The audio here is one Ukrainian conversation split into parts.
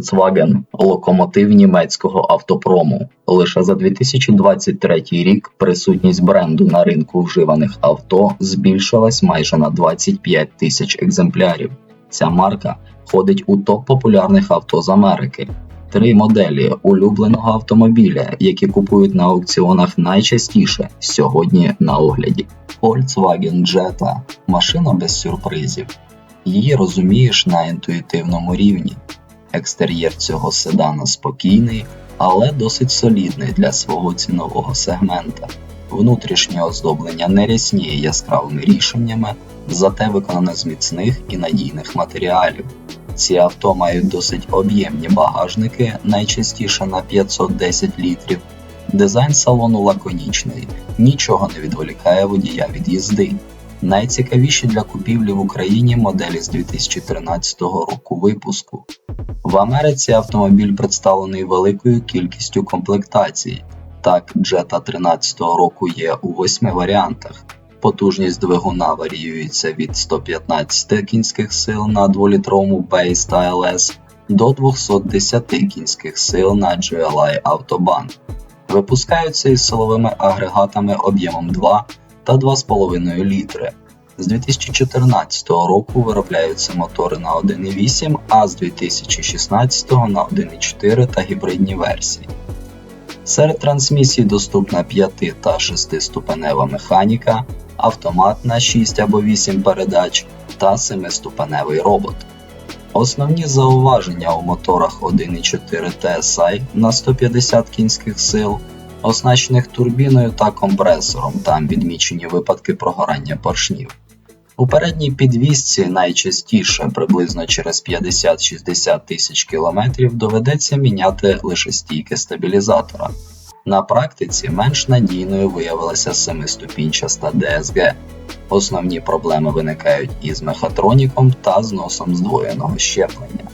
Volkswagen – локомотив німецького автопрому. Лише за 2023 рік присутність бренду на ринку вживаних авто збільшилась майже на 25 тисяч екземплярів. Ця марка входить у топ популярних авто з Америки. Три моделі улюбленого автомобіля, які купують на аукціонах найчастіше сьогодні на огляді. Volkswagen Jetta – машина без сюрпризів. Її розумієш на інтуїтивному рівні. Екстер'єр цього седана спокійний, але досить солідний для свого цінового сегмента. Внутрішнє оздоблення не рясніє яскравими рішеннями, зате виконане з міцних і надійних матеріалів. Ці авто мають досить об'ємні багажники, найчастіше на 510 літрів. Дизайн салону лаконічний, нічого не відволікає водія від їзди. Найцікавіші для купівлі в Україні моделі з 2013 року випуску. В Америці автомобіль представлений великою кількістю комплектацій. Так, Jetta 13-го року є у восьми варіантах. Потужність двигуна варіюється від 115 кінських сил на 2-літровому Base LS до 210 кінських сил на GLI Autobahn. Випускаються із силовими агрегатами об'ємом 2 та 2,5 літри. З 2014 року виробляються мотори на 1,8, а з 2016 на 1,4 та гібридні версії. Серед трансмісій доступна 5 та 6 ступенева механіка, автомат на 6 або 8 передач та 7-ступеневий робот. Основні зауваження у моторах 1,4 TSI на 150 кінських сил, оснащених турбіною та компресором, там відмічені випадки прогорання поршнів. У передній підвісці найчастіше, приблизно через 50-60 тисяч кілометрів, доведеться міняти лише стійки стабілізатора. На практиці менш надійною виявилася семиступінчаста DSG. Основні проблеми виникають із мехатроніком та зносом здвоєного щеплення.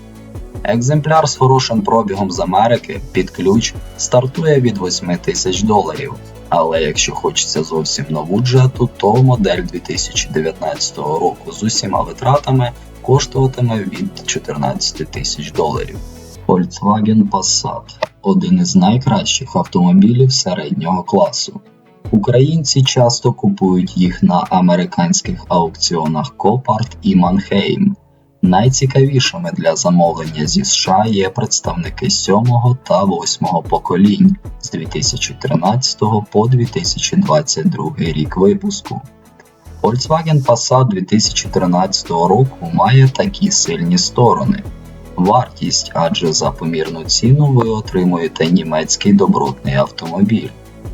Екземпляр з хорошим пробігом з Америки під ключ стартує від 8 тисяч доларів, але якщо хочеться зовсім нову джету, то модель 2019 року з усіма витратами коштуватиме від 14 тисяч доларів. Volkswagen Passat один із найкращих автомобілів середнього класу. Українці часто купують їх на американських аукціонах Copart і Mannheim. Найцікавішими для замовлення зі США є представники 7 та 8 поколінь з 2013 по 2022 рік випуску. Volkswagen Passat 2013 року має такі сильні сторони. Вартість, адже за помірну ціну ви отримуєте німецький добротний автомобіль.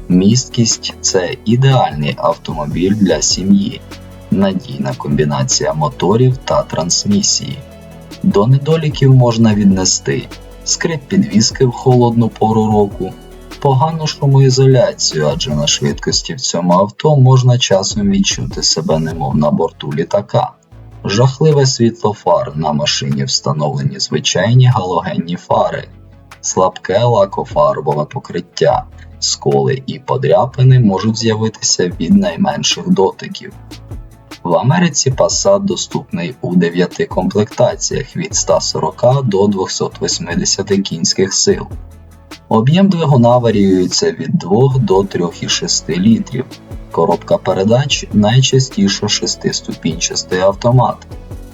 Місткість це ідеальний автомобіль для сім'ї надійна комбінація моторів та трансмісії. До недоліків можна віднести скрип підвіски в холодну пору року, погану шумоізоляцію, адже на швидкості в цьому авто можна часом відчути себе немов на борту літака. Жахливе світло фар на машині встановлені звичайні галогенні фари, слабке лакофарбове покриття, сколи і подряпини можуть з'явитися від найменших дотиків. В Америці Passat доступний у 9 комплектаціях від 140 до 280 кінських сил. Об'єм двигуна варіюється від 2 до 3,6 літрів. Коробка передач найчастіше 6-ступінчастий автомат,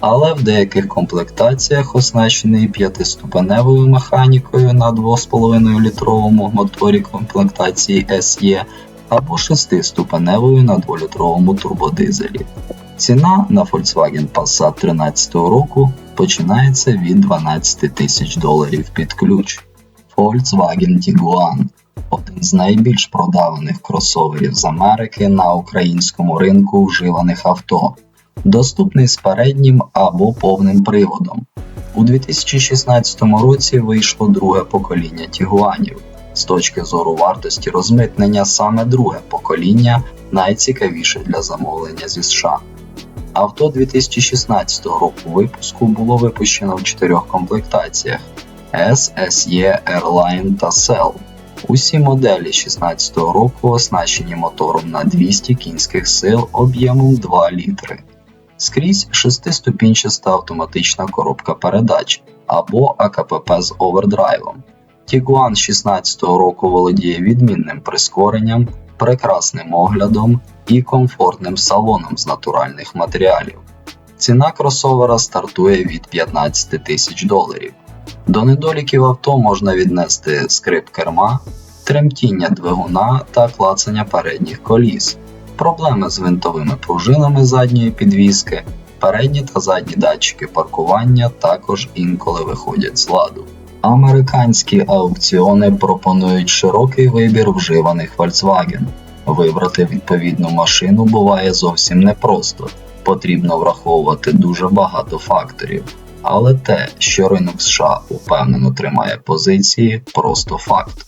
але в деяких комплектаціях оснащений 5-ступеневою механікою на 2,5 літровому моторі комплектації SE або 6-ступеневою на 2-літровому турбодизелі. Ціна на Volkswagen Passat 13 року починається від 12 тисяч доларів під ключ. Volkswagen Tiguan один з найбільш продаваних кросоверів з Америки на українському ринку вживаних авто, доступний з переднім або повним приводом. У 2016 році вийшло друге покоління Тігуанів. З точки зору вартості розмитнення саме друге покоління найцікавіше для замовлення зі США. Авто 2016 року випуску було випущено в чотирьох комплектаціях S, SE, Airline та Cell. Усі моделі 2016 року оснащені мотором на 200 кінських сил об'ємом 2 літри. Скрізь шестиступінчаста автоматична коробка передач, або АКПП з овердрайвом. Tiguan 16-го року володіє відмінним прискоренням, прекрасним оглядом і комфортним салоном з натуральних матеріалів. Ціна кросовера стартує від 15 тисяч доларів. До недоліків авто можна віднести скрип керма, тремтіння двигуна та клацання передніх коліс, проблеми з винтовими пружинами задньої підвіски, передні та задні датчики паркування також інколи виходять з ладу. Американські аукціони пропонують широкий вибір вживаних Volkswagen. Вибрати відповідну машину буває зовсім непросто, потрібно враховувати дуже багато факторів. Але те, що ринок США упевнено тримає позиції, просто факт.